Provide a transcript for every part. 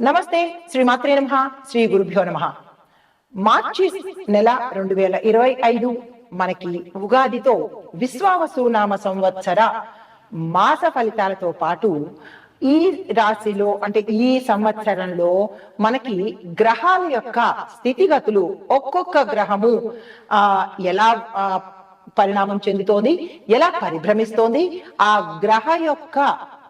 నమస్తే శ్రీ మాత్రే నమ శ్రీ గురుభ్యో నమ. మార్చి నెల రెండు వేల ఇరవై ఐదు మనకి ఉగాదితో విశ్వావసునామ సంవత్సర మాస ఫలితాలతో పాటు ఈ రాశిలో అంటే ఈ సంవత్సరంలో మనకి గ్రహాల యొక్క స్థితిగతులు ఒక్కొక్క గ్రహము ఆ ఎలా ఆ, పరిణామం చెందుతోంది ఎలా పరిభ్రమిస్తోంది ఆ గ్రహ యొక్క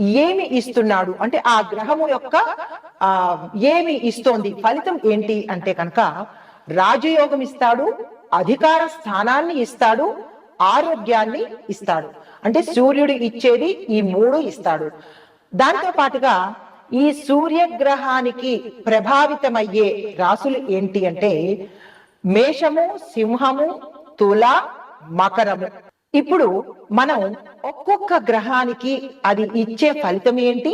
ఏమి ఇస్తున్నాడు? అంటే ఆ గ్రహము యొక్క ఆ ఏమి ఇస్తోంది? ఫలితం ఏంటి అంటే కనుక రాజయోగం ఇస్తాడు అధికార స్థానాన్ని ఇస్తాడు ఆరోగ్యాన్ని ఇస్తాడు. అంటే సూర్యుడు ఇచ్చేది ఈ మూడు ఇస్తాడు. దాంతో పాటుగా ఈ సూర్యగ్రహానికి ప్రభావితమయ్యే రాసులు ఏంటి అంటే మేషము సింహము తుల మకరము. ఇప్పుడు మనం ఒక్కొక్క గ్రహానికి అది ఇచ్చే ఫలితం ఏంటి?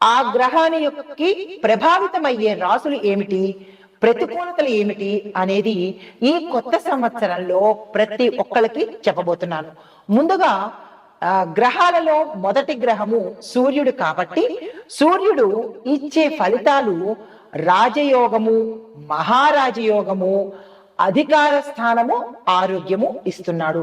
ఆ గ్రహాని యొక్క ప్రభావితమయ్యే రాసులు ఏమిటి? ప్రతికూలతలు ఏమిటి? అనేది ఈ కొత్త సంవత్సరంలో ప్రతి ఒక్కరికి చెప్పబోతున్నాను. ముందుగా ఆ, గ్రహాలలో మొదటి గ్రహము సూర్యుడు కాబట్టి సూర్యుడు ఇచ్చే ఫలితాలు రాజయోగము మహారాజయోగము అధికార స్థానము ఆరోగ్యము ఇస్తున్నాడు.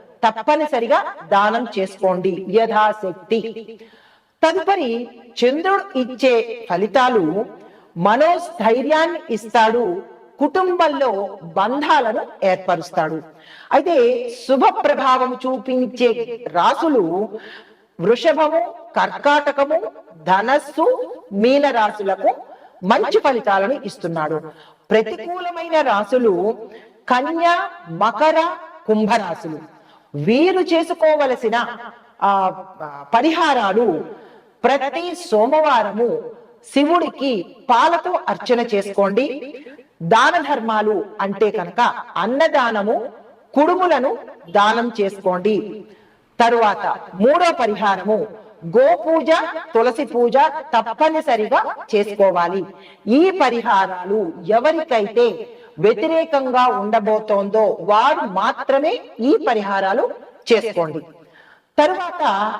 తప్పనిసరిగా దానం చేసుకోండి. యథాశక్తి. తదుపరి చంద్రుడు ఇచ్చే ఫలితాలు మనోస్థైర్యాన్ని ఇస్తాడు. కుటుంబంలో బంధాలను ఏర్పరుస్తాడు. అయితే శుభ ప్రభావం చూపించే రాసులు వృషభము కర్కాటకము ధనస్సు మీన రాశులకు మంచి ఫలితాలను ఇస్తున్నాడు. ప్రతికూలమైన రాసులు కన్య మకర కుంభరాశులు. వీరు చేసుకోవలసిన ఆ పరిహారాలు ప్రతి సోమవారము శివుడికి పాలతో అర్చన చేసుకోండి. దాన ధర్మాలు అంటే కనుక అన్నదానము కుడుములను దానం చేసుకోండి. తరువాత మూడో పరిహారము గోపూజ తులసి పూజ తప్పనిసరిగా చేసుకోవాలి. ఈ పరిహారాలు ఎవరికైతే వ్యతిరేకంగా ఉండబోతోందో వారు మాత్రమే ఈ పరిహారాలు చేసుకోండి. తరువాత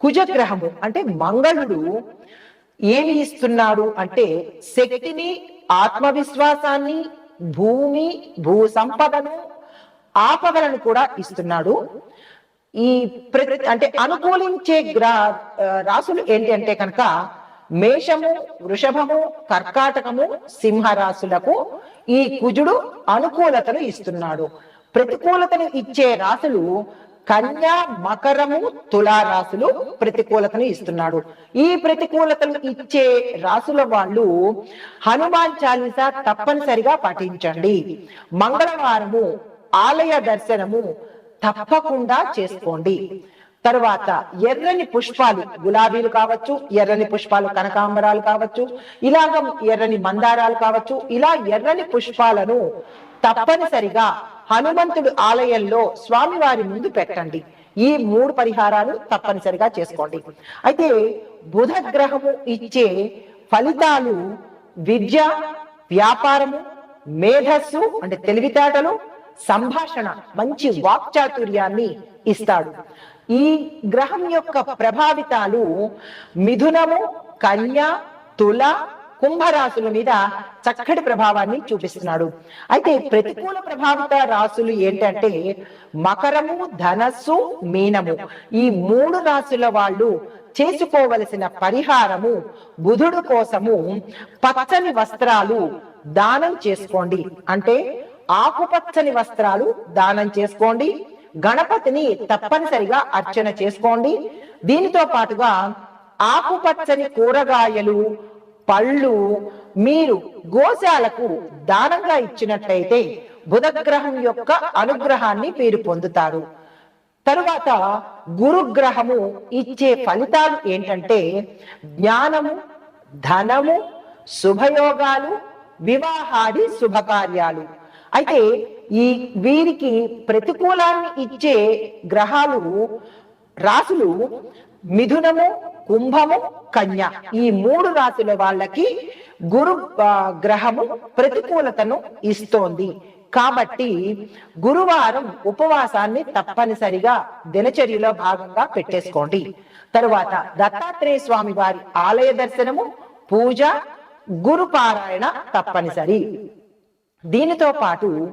కుజగ్రహము అంటే మంగళుడు ఏమి ఇస్తున్నాడు అంటే శక్తిని ఆత్మవిశ్వాసాన్ని భూమి భూ సంపదను ఆపదలను కూడా ఇస్తున్నాడు. ఈ ప్ర- అంటే అనుకూలించే గ్రా రాసులు ఏంటి అంటే కనుక మేషము వృషభము కర్కాటకము సింహరాశులకు ఈ కుజుడు అనుకూలతను ఇస్తున్నాడు. ప్రతికూలతను ఇచ్చే రాశులు కన్య మకరము తులారాశులు ప్రతికూలతను ఇస్తున్నాడు. ఈ ప్రతికూలతను ఇచ్చే రాసుల వాళ్ళు హనుమాన్ చాలీస తప్పనిసరిగా పాటించండి. మంగళవారము ఆలయ దర్శనము తప్పకుండా చేసుకోండి. తరువాత ఎర్రని పుష్పాలు గులాబీలు కావచ్చు ఎర్రని పుష్పాలు కనకాంబరాలు కావచ్చు ఇలాగ ఎర్రని మందారాలు కావచ్చు ఇలా ఎర్రని పుష్పాలను తప్పనిసరిగా హనుమంతుడు ఆలయంలో స్వామివారి ముందు పెట్టండి. ఈ మూడు పరిహారాలు తప్పనిసరిగా చేసుకోండి. అయితే బుధ గ్రహము ఇచ్చే ఫలితాలు విద్య వ్యాపారము మేధస్సు అంటే తెలివితేటలు సంభాషణ మంచి వాక్చాతుర్యాన్ని ఇస్తాడు. ఈ గ్రహం యొక్క ప్రభావితాలు మిథునము కన్య తుల కుంభరాశుల మీద చక్కటి ప్రభావాన్ని చూపిస్తున్నాడు. అయితే ప్రతికూల ప్రభావిత రాశులు ఏంటంటే మకరము ధనస్సు మీనము. ఈ మూడు రాశుల వాళ్ళు చేసుకోవలసిన పరిహారము బుధుడు కోసము పచ్చని వస్త్రాలు దానం చేసుకోండి. అంటే ఆకుపచ్చని వస్త్రాలు దానం చేసుకోండి. గణపతిని తప్పనిసరిగా అర్చన చేసుకోండి. దీనితో పాటుగా ఆకుపచ్చని కూరగాయలు పళ్ళు మీరు గోశాలకు దానంగా ఇచ్చినట్లయితే బుధగ్రహం యొక్క అనుగ్రహాన్ని మీరు పొందుతారు. తరువాత గురుగ్రహము ఇచ్చే ఫలితాలు ఏంటంటే జ్ఞానము ధనము శుభయోగాలు వివాహాది శుభకార్యాలు. అయితే ఈ వీరికి ప్రతికూలాన్ని ఇచ్చే గ్రహాలు రాసులు మిథునము కుంభము కన్య. ఈ మూడు రాశుల వాళ్ళకి గురు గ్రహము ప్రతికూలతను ఇస్తోంది. కాబట్టి గురువారం ఉపవాసాన్ని తప్పనిసరిగా దినచర్యలో భాగంగా పెట్టేసుకోండి. తరువాత దత్తాత్రేయ స్వామి వారి ఆలయ దర్శనము పూజ గురు పారాయణ తప్పనిసరి. దీనితో పాటు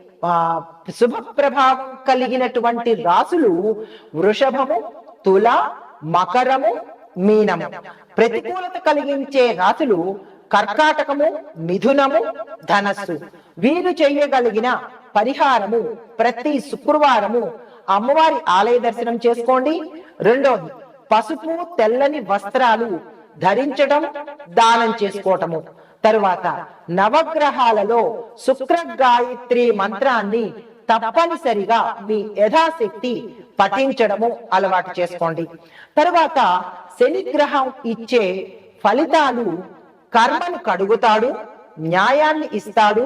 శుభ ప్రభావం కలిగినటువంటి రాసులు వృషభము తుల మకరము మీనము. ప్రతికూలత కలిగించే రాసులు కర్కాటకము మిథునము ధనస్సు. వీరు చేయగలిగిన పరిహారము ప్రతి శుక్రవారము అమ్మవారి ఆలయ దర్శనం చేసుకోండి. రెండోది పసుపు తెల్లని వస్త్రాలు ధరించడం దానం చేసుకోవటము. తరువాత నవగ్రహాలలో శుక్ర గాయత్రి మంత్రాన్ని తప్పనిసరిగా మీ యథాశక్తి పఠించడము అలవాటు చేసుకోండి. తరువాత శని గ్రహం ఇచ్చే ఫలితాలు కర్మను కడుగుతాడు న్యాయాన్ని ఇస్తాడు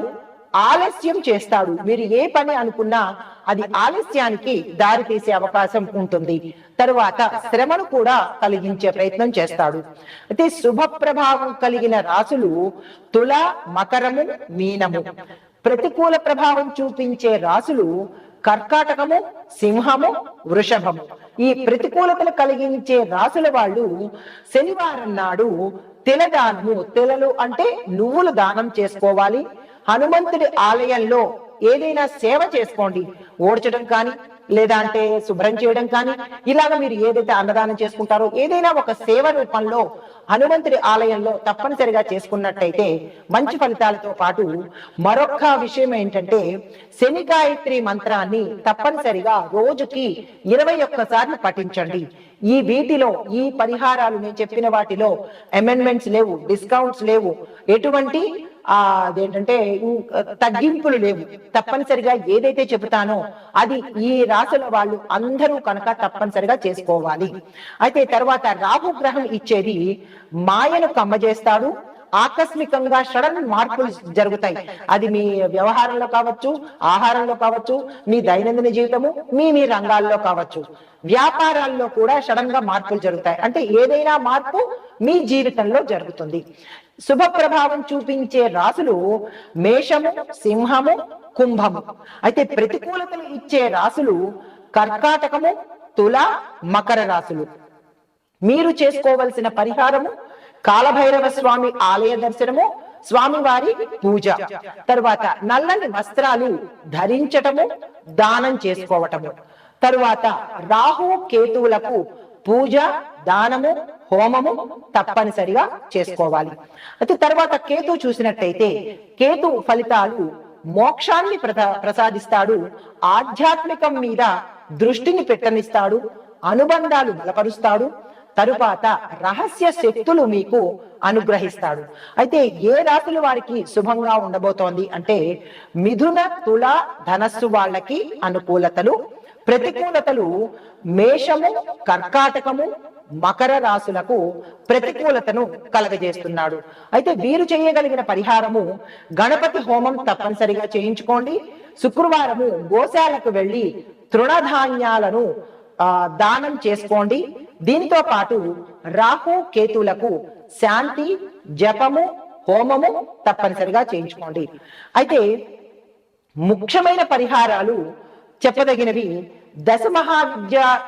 ఆలస్యం చేస్తాడు. మీరు ఏ పని అనుకున్నా అది ఆలస్యానికి దారి తీసే అవకాశం ఉంటుంది. తరువాత శ్రమను కూడా కలిగించే ప్రయత్నం చేస్తాడు. అయితే శుభ ప్రభావం కలిగిన రాసులు తుల మకరము మీనము. ప్రతికూల ప్రభావం చూపించే రాసులు కర్కాటకము సింహము వృషభము. ఈ ప్రతికూలతలు కలిగించే రాసుల వాళ్ళు శనివారం నాడు తిలదానము తిలలు అంటే నువ్వులు దానం చేసుకోవాలి. హనుమంతుడి ఆలయంలో ఏదైనా సేవ చేసుకోండి. ఓడ్చడం కానీ లేదా అంటే శుభ్రం చేయడం కానీ ఇలాగ మీరు ఏదైతే అన్నదానం చేసుకుంటారో ఏదైనా ఒక సేవ రూపంలో హనుమంతుడి ఆలయంలో తప్పనిసరిగా చేసుకున్నట్టయితే మంచి ఫలితాలతో పాటు మరొక విషయం ఏంటంటే శని గాయత్రి మంత్రాన్ని తప్పనిసరిగా రోజుకి ఇరవై ఒక్కసార్లు పఠించండి. ఈ వీటిలో ఈ పరిహారాలు నేను చెప్పిన వాటిలో అమెండ్మెంట్స్ లేవు డిస్కౌంట్స్ లేవు. ఎటువంటి ఆ అదేంటంటే తగ్గింపులు లేవు. తప్పనిసరిగా ఏదైతే చెబుతానో అది ఈ రాసుల వాళ్ళు అందరూ కనుక తప్పనిసరిగా చేసుకోవాలి. అయితే తర్వాత రాహు గ్రహం ఇచ్చేది మాయను కమ్మజేస్తాడు. ఆకస్మికంగా సడన్ మార్పులు జరుగుతాయి. అది మీ వ్యవహారంలో కావచ్చు ఆహారంలో కావచ్చు మీ దైనందిన జీవితము మీ మీ రంగాల్లో కావచ్చు. వ్యాపారాల్లో కూడా సడన్గా మార్పులు జరుగుతాయి. అంటే ఏదైనా మార్పు మీ జీవితంలో జరుగుతుంది. శుభ ప్రభావం చూపించే రాసులు మేషము సింహము కుంభము. అయితే ప్రతికూలతలు ఇచ్చే రాసులు కర్కాటకము తుల మకర రాసులు మీరు చేసుకోవలసిన పరిహారము కాలభైరవ స్వామి ఆలయ దర్శనము స్వామివారి పూజ. తరువాత నల్లని వస్త్రాలు ధరించటము దానం చేసుకోవటము. తరువాత రాహు కేతువులకు పూజ దానము హోమము తప్పనిసరిగా చేసుకోవాలి. అయితే తర్వాత కేతు చూసినట్టయితే కేతు ఫలితాలు మోక్షాన్ని ప్రసాదిస్తాడు ఆధ్యాత్మికం మీద దృష్టిని పెట్టనిస్తాడు అనుబంధాలు బలపరుస్తాడు తరువాత రహస్య శక్తులు మీకు అనుగ్రహిస్తాడు. అయితే ఏ రాశులు వారికి శుభంగా ఉండబోతోంది అంటే మిథున తుల ధనస్సు వాళ్ళకి అనుకూలతలు ప్రతికూలతలు మేషము కర్కాటకము మకర రాశులకు ప్రతికూలతను కలగజేస్తున్నాడు. అయితే వీరు చేయగలిగిన పరిహారము గణపతి హోమం తప్పనిసరిగా చేయించుకోండి. శుక్రవారము గోశాలకు వెళ్ళి తృణధాన్యాలను ఆ, దానం చేసుకోండి. దీనితో పాటు రాహు కేతులకు శాంతి జపము హోమము తప్పనిసరిగా చేయించుకోండి. అయితే ముఖ్యమైన పరిహారాలు చెప్పదగినవి దశ మహావిద్య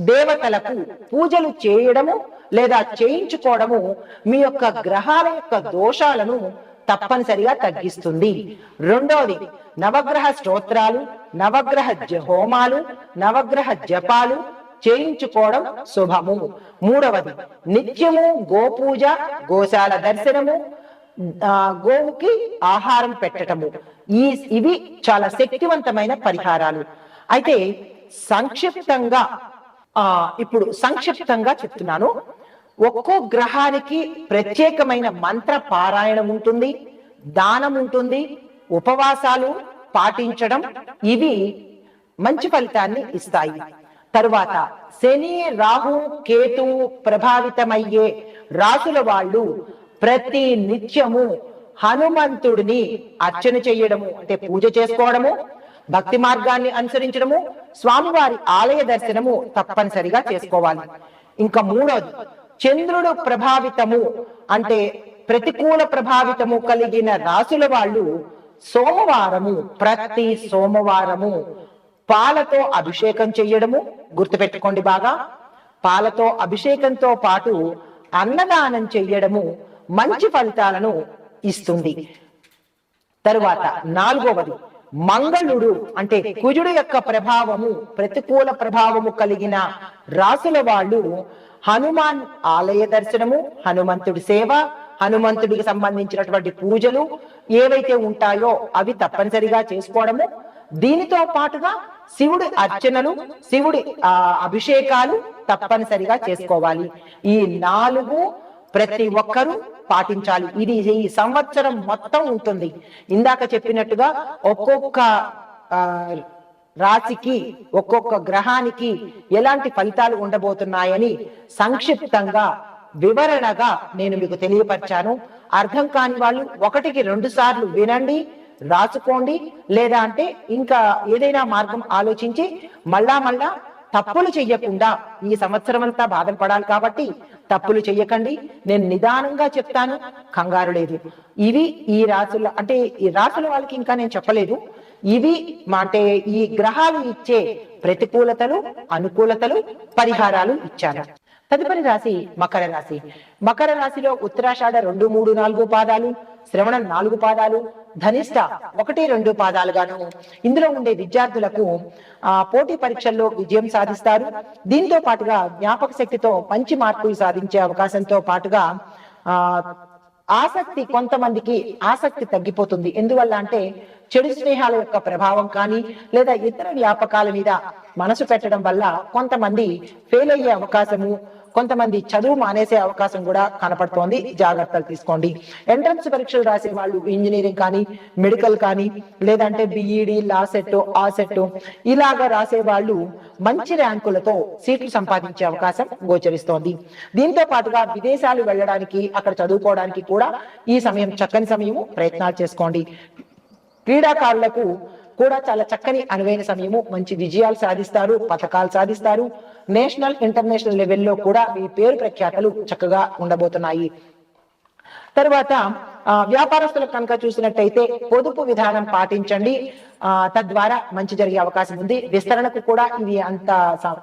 దేవతలకు పూజలు చేయడము లేదా చేయించుకోవడము మీ యొక్క గ్రహాల యొక్క దోషాలను తప్పనిసరిగా తగ్గిస్తుంది. రెండవది నవగ్రహ స్తోత్రాలు నవగ్రహ హోమాలు నవగ్రహ జపాలు చేయించుకోవడం శుభము. మూడవది నిత్యము గోపూజ గోశాల దర్శనము గోవుకి ఆహారం పెట్టటము. ఈ ఇవి చాలా శక్తివంతమైన పరిహారాలు. అయితే సంక్షిప్తంగా ఆ ఇప్పుడు సంక్షిప్తంగా చెప్తున్నాను. ఒక్కో గ్రహానికి ప్రత్యేకమైన మంత్ర పారాయణం ఉంటుంది దానం ఉంటుంది ఉపవాసాలు పాటించడం ఇవి మంచి ఫలితాన్ని ఇస్తాయి. తరువాత శని రాహు కేతు ప్రభావితమయ్యే రాసుల వాళ్ళు ప్రతి నిత్యము హనుమంతుడిని అర్చన చేయడము అంటే పూజ చేసుకోవడము భక్తి మార్గాన్ని అనుసరించడము స్వామివారి ఆలయ దర్శనము తప్పనిసరిగా చేసుకోవాలి. ఇంకా మూడోది చంద్రుడు ప్రభావితము అంటే ప్రతికూల ప్రభావితము కలిగిన రాసుల వాళ్ళు సోమవారము ప్రతి సోమవారము పాలతో అభిషేకం చెయ్యడము గుర్తుపెట్టుకోండి బాగా పాలతో అభిషేకంతో పాటు అన్నదానం చెయ్యడము మంచి ఫలితాలను ఇస్తుంది. తరువాత నాలుగవది మంగళుడు అంటే కుజుడు యొక్క ప్రభావము ప్రతికూల ప్రభావము కలిగిన రాసుల వాళ్ళు హనుమాన్ ఆలయ దర్శనము హనుమంతుడి సేవ హనుమంతుడికి సంబంధించినటువంటి పూజలు ఏవైతే ఉంటాయో అవి తప్పనిసరిగా చేసుకోవడము. దీనితో పాటుగా శివుడి అర్చనలు శివుడి ఆ అభిషేకాలు తప్పనిసరిగా చేసుకోవాలి. ఈ నాలుగు ప్రతి ఒక్కరూ పాటించాలి. ఇది ఈ సంవత్సరం మొత్తం ఉంటుంది. ఇందాక చెప్పినట్టుగా ఒక్కొక్క రాశికి ఒక్కొక్క గ్రహానికి ఎలాంటి ఫలితాలు ఉండబోతున్నాయని సంక్షిప్తంగా వివరణగా నేను మీకు తెలియపరిచాను. అర్థం కాని వాళ్ళు ఒకటికి రెండు సార్లు వినండి రాసుకోండి లేదా అంటే ఇంకా ఏదైనా మార్గం ఆలోచించి మళ్ళా మళ్ళా తప్పులు చెయ్యకుండా ఈ సంవత్సరం అంతా బాధలు పడాలి కాబట్టి తప్పులు చెయ్యకండి. నేను నిదానంగా చెప్తాను కంగారు లేదు. ఇవి ఈ రాసుల అంటే ఈ రాసుల వాళ్ళకి ఇంకా నేను చెప్పలేదు. ఇవి మాటే అంటే ఈ గ్రహాలు ఇచ్చే ప్రతికూలతలు అనుకూలతలు పరిహారాలు ఇచ్చాను. తదుపరి రాశి మకర రాశి. మకర రాశిలో ఉత్తరాషాఢ రెండు మూడు నాలుగు పాదాలు శ్రవణ నాలుగు పాదాలు ధనిష్ట ఒకటి రెండు పాదాలుగాను. ఇందులో ఉండే విద్యార్థులకు ఆ పోటీ పరీక్షల్లో విజయం సాధిస్తారు. దీంతో పాటుగా జ్ఞాపక శక్తితో మంచి మార్కులు సాధించే అవకాశంతో పాటుగా ఆ ఆసక్తి కొంతమందికి ఆసక్తి తగ్గిపోతుంది. ఎందువల్ల అంటే చెడు స్నేహాల యొక్క ప్రభావం కానీ లేదా ఇతర వ్యాపకాల మీద మనసు పెట్టడం వల్ల కొంతమంది ఫెయిల్ అయ్యే అవకాశము కొంతమంది చదువు మానేసే అవకాశం కూడా కనపడుతోంది. జాగ్రత్తలు తీసుకోండి. ఎంట్రన్స్ పరీక్షలు రాసే వాళ్ళు ఇంజనీరింగ్ కానీ మెడికల్ కానీ లేదంటే బిఈడి లా సెట్ ఆ సెట్ ఇలాగా రాసే వాళ్ళు మంచి ర్యాంకులతో సీట్లు సంపాదించే అవకాశం గోచరిస్తోంది. దీంతో పాటుగా విదేశాలు వెళ్ళడానికి అక్కడ చదువుకోవడానికి కూడా ఈ సమయం చక్కని సమయము ప్రయత్నాలు చేసుకోండి. క్రీడాకారులకు కూడా చాలా చక్కని అనువైన సమయము మంచి విజయాలు సాధిస్తారు పథకాలు సాధిస్తారు. నేషనల్ ఇంటర్నేషనల్ లెవెల్లో కూడా మీ పేరు ప్రఖ్యాతలు చక్కగా ఉండబోతున్నాయి. తర్వాత వ్యాపారస్తులకు కనుక చూసినట్టయితే పొదుపు విధానం పాటించండి. ఆ, తద్వారా మంచి జరిగే అవకాశం ఉంది. విస్తరణకు కూడా ఇది అంత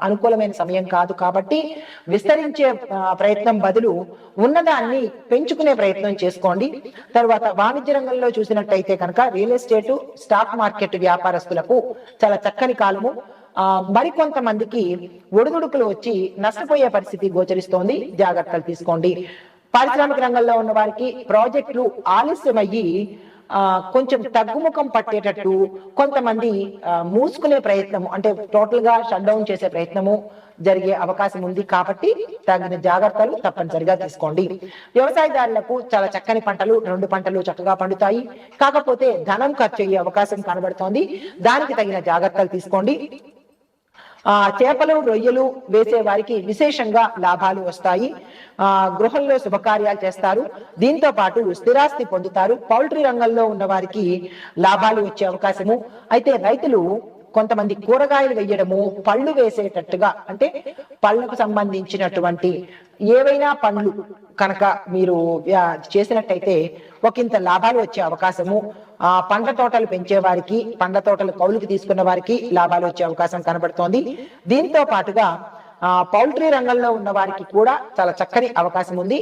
అనుకూలమైన సమయం కాదు కాబట్టి విస్తరించే ప్రయత్నం బదులు ఉన్నదాన్ని పెంచుకునే ప్రయత్నం చేసుకోండి. తర్వాత వాణిజ్య రంగంలో చూసినట్టయితే కనుక రియల్ ఎస్టేట్ స్టాక్ మార్కెట్ వ్యాపారస్తులకు చాలా చక్కని కాలము. ఆ మరికొంతమందికి ఒడిదుడుకులు వచ్చి నష్టపోయే పరిస్థితి గోచరిస్తోంది. జాగ్రత్తలు తీసుకోండి. పారిశ్రామిక రంగంలో ఉన్న వారికి ప్రాజెక్టులు ఆలస్యమయ్యి కొంచెం తగ్గుముఖం పట్టేటట్టు కొంతమంది మూసుకునే ప్రయత్నము అంటే టోటల్గా షట్ డౌన్ చేసే ప్రయత్నము జరిగే అవకాశం ఉంది కాబట్టి తగిన జాగ్రత్తలు తప్పనిసరిగా తీసుకోండి. వ్యవసాయదారులకు చాలా చక్కని పంటలు రెండు పంటలు చక్కగా పండుతాయి. కాకపోతే ధనం ఖర్చు అయ్యే అవకాశం కనబడుతోంది. దానికి తగిన జాగ్రత్తలు తీసుకోండి. ఆ చేపలు రొయ్యలు వేసే వారికి విశేషంగా లాభాలు వస్తాయి. ఆ గృహంలో శుభకార్యాలు చేస్తారు. దీంతో పాటు స్థిరాస్తి పొందుతారు. పౌల్ట్రీ రంగంలో ఉన్న వారికి లాభాలు వచ్చే అవకాశము. అయితే రైతులు కొంతమంది కూరగాయలు వేయడము పళ్ళు వేసేటట్టుగా అంటే పళ్ళకు సంబంధించినటువంటి ఏవైనా పండ్లు కనుక మీరు చేసినట్టయితే ఒకంత లాభాలు వచ్చే అవకాశము. ఆ పండ్ల తోటలు పెంచే వారికి పండ్ల తోటలు కౌలుకి తీసుకున్న వారికి లాభాలు వచ్చే అవకాశం కనబడుతోంది. దీంతో పాటుగా పౌల్ట్రీ రంగంలో ఉన్న వారికి కూడా చాలా చక్కని అవకాశం ఉంది.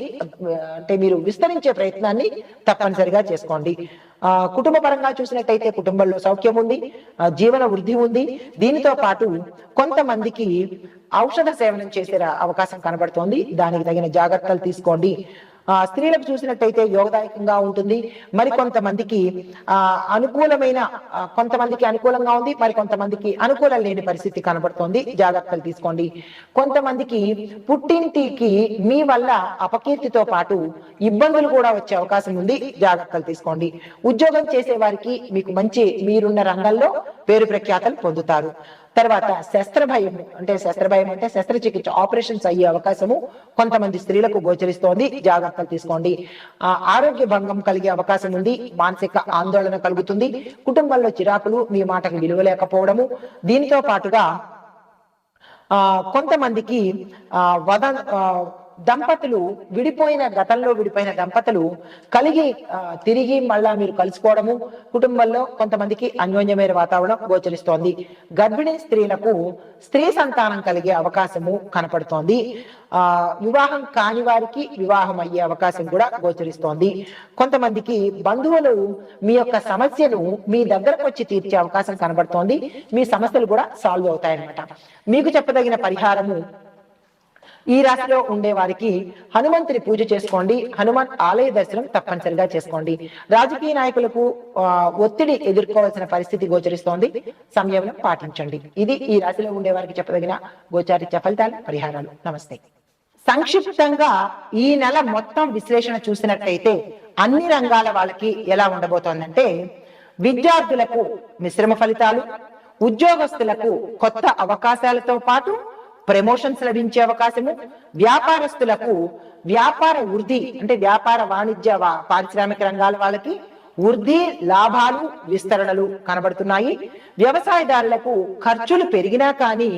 అంటే మీరు విస్తరించే ప్రయత్నాన్ని తప్పనిసరిగా చేసుకోండి. ఆ కుటుంబ పరంగా చూసినట్టయితే కుటుంబంలో సౌఖ్యం ఉంది జీవన వృద్ధి ఉంది. దీనితో పాటు కొంతమందికి ఔషధ సేవనం చేసే అవకాశం కనబడుతోంది. దానికి తగిన జాగ్రత్తలు తీసుకోండి. స్త్రీలకు చూసినట్టయితే యోగదాయకంగా ఉంటుంది. మరి కొంతమందికి ఆ అనుకూలమైన కొంతమందికి అనుకూలంగా ఉంది. మరి కొంతమందికి అనుకూలం లేని పరిస్థితి కనబడుతోంది. జాగ్రత్తలు తీసుకోండి. కొంతమందికి పుట్టింటికి మీ వల్ల అపకీర్తితో పాటు ఇబ్బందులు కూడా వచ్చే అవకాశం ఉంది. జాగ్రత్తలు తీసుకోండి. ఉద్యోగం చేసే వారికి మీకు మంచి మీరున్న రంగంలో పేరు ప్రఖ్యాతలు పొందుతారు. తర్వాత శస్త్ర భయం అంటే శస్త్ర భయం అంటే శస్త్రచికిత్స ఆపరేషన్స్ అయ్యే అవకాశము కొంతమంది స్త్రీలకు గోచరిస్తోంది. జాగ్రత్తలు తీసుకోండి. ఆ ఆరోగ్య భంగం కలిగే అవకాశం ఉంది. మానసిక ఆందోళన కలుగుతుంది. కుటుంబంలో చిరాకులు మీ మాటకు విలువ లేకపోవడము. దీనితో పాటుగా ఆ కొంతమందికి ఆ వద దంపతులు విడిపోయిన గతంలో విడిపోయిన దంపతులు కలిగి తిరిగి మళ్ళా మీరు కలుసుకోవడము కుటుంబంలో కొంతమందికి అన్యోన్యమైన వాతావరణం గోచరిస్తోంది. గర్భిణీ స్త్రీలకు స్త్రీ సంతానం కలిగే అవకాశము కనపడుతోంది. ఆ వివాహం కాని వారికి వివాహం అయ్యే అవకాశం కూడా గోచరిస్తోంది. కొంతమందికి బంధువులు మీ యొక్క సమస్యను మీ దగ్గరకు వచ్చి తీర్చే అవకాశం కనబడుతోంది. మీ సమస్యలు కూడా సాల్వ్ అవుతాయన్నమాట. మీకు చెప్పదగిన పరిహారము ఈ రాశిలో ఉండే వారికి హనుమంతుని పూజ చేసుకోండి. హనుమాన్ ఆలయ దర్శనం తప్పనిసరిగా చేసుకోండి. రాజకీయ నాయకులకు ఒత్తిడి ఎదుర్కోవాల్సిన పరిస్థితి గోచరిస్తోంది. సంయమనం పాటించండి. ఇది ఈ రాశిలో ఉండే వారికి చెప్పదగిన గోచారిత్య ఫలితాలు పరిహారాలు. నమస్తే. సంక్షిప్తంగా ఈ నెల మొత్తం విశ్లేషణ చూసినట్లయితే అన్ని రంగాల వాళ్ళకి ఎలా ఉండబోతోందంటే విద్యార్థులకు మిశ్రమ ఫలితాలు ఉద్యోగస్తులకు కొత్త అవకాశాలతో పాటు ప్రమోషన్స్ లభించే అవకాశము. వ్యాపారస్తులకు వ్యాపార వృద్ధి అంటే వ్యాపార వాణిజ్య పారిశ్రామిక రంగాల వాళ్ళకి వృద్ధి లాభాలు విస్తరణలు కనబడుతున్నాయి. వ్యవసాయదారులకు ఖర్చులు పెరిగినా కానీ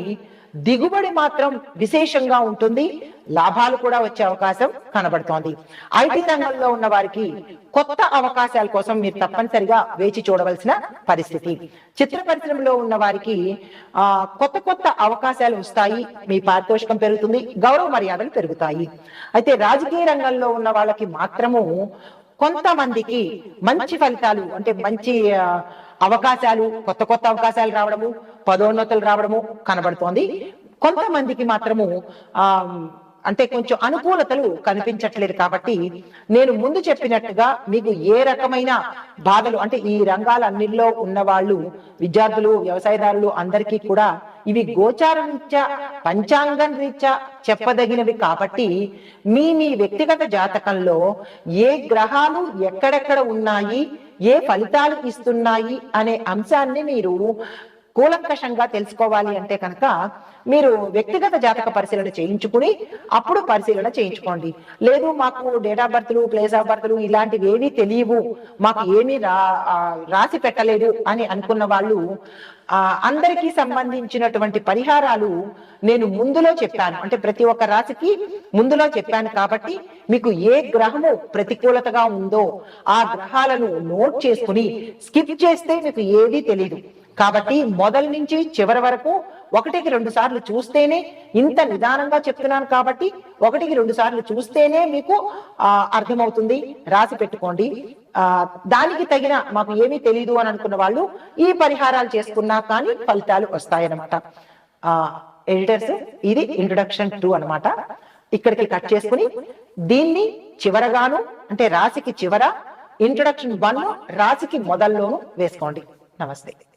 దిగుబడి మాత్రం విశేషంగా ఉంటుంది. లాభాలు కూడా వచ్చే అవకాశం కనబడుతోంది. ఐటీ రంగంలో ఉన్న వారికి కొత్త అవకాశాల కోసం మీరు తప్పనిసరిగా వేచి చూడవలసిన పరిస్థితి. చిత్ర పరిశ్రమలో ఉన్న వారికి ఆ కొత్త కొత్త అవకాశాలు వస్తాయి. మీ పారితోషికం పెరుగుతుంది. గౌరవ మర్యాదలు పెరుగుతాయి. అయితే రాజకీయ రంగంలో ఉన్న వాళ్ళకి మాత్రము కొంతమందికి మంచి ఫలితాలు అంటే మంచి అవకాశాలు కొత్త కొత్త అవకాశాలు రావడము పదోన్నతులు రావడము కనబడుతోంది. కొంతమందికి మాత్రము ఆ అంటే కొంచెం అనుకూలతలు కనిపించట్లేదు కాబట్టి నేను ముందు చెప్పినట్టుగా మీకు ఏ రకమైన బాధలు అంటే ఈ రంగాలన్నిల్లో ఉన్న వాళ్ళు విద్యార్థులు వ్యవసాయదారులు అందరికీ కూడా ఇవి గోచార రీత్యా పంచాంగం రీత్యా చెప్పదగినవి కాబట్టి మీ మీ వ్యక్తిగత జాతకంలో ఏ గ్రహాలు ఎక్కడెక్కడ ఉన్నాయి ఏ ఫలితాలు ఇస్తున్నాయి అనే అంశాన్ని మీరు కూలంకషంగా తెలుసుకోవాలి అంటే కనుక మీరు వ్యక్తిగత జాతక పరిశీలన చేయించుకుని అప్పుడు పరిశీలన చేయించుకోండి. లేదు మాకు డేట్ ఆఫ్ బర్త్లు ప్లేస్ ఆఫ్ బర్త్లు ఇలాంటివి ఏమీ తెలియవు. మాకు ఏమీ రా ఆ, రాసి పెట్టలేదు అని అనుకున్న వాళ్ళు ఆ అందరికీ సంబంధించినటువంటి పరిహారాలు నేను ముందులో చెప్పాను. అంటే ప్రతి ఒక్క రాశికి ముందులో చెప్పాను కాబట్టి మీకు ఏ గ్రహము ప్రతికూలతగా ఉందో ఆ గ్రహాలను నోట్ చేసుకుని స్కిప్ చేస్తే మీకు ఏదీ తెలియదు కాబట్టి మొదల నుంచి చివరి వరకు ఒకటికి రెండు సార్లు చూస్తేనే ఇంత నిదానంగా చెప్తున్నాను కాబట్టి ఒకటికి రెండు సార్లు చూస్తేనే మీకు ఆ, అర్థమవుతుంది. రాసి పెట్టుకోండి. ఆ దానికి తగిన మాకు ఏమీ తెలియదు అని అనుకున్న వాళ్ళు ఈ పరిహారాలు చేసుకున్నా కానీ ఫలితాలు వస్తాయన్నమాట. ఆ ఎడిటర్స్ ఇది ఇంట్రొడక్షన్ టూ అనమాట ఇక్కడికి కట్ చేసుకుని దీన్ని చివరగాను అంటే రాశికి చివర ఇంట్రొడక్షన్ వన్ రాశికి మొదల్లోను వేసుకోండి. నమస్తే.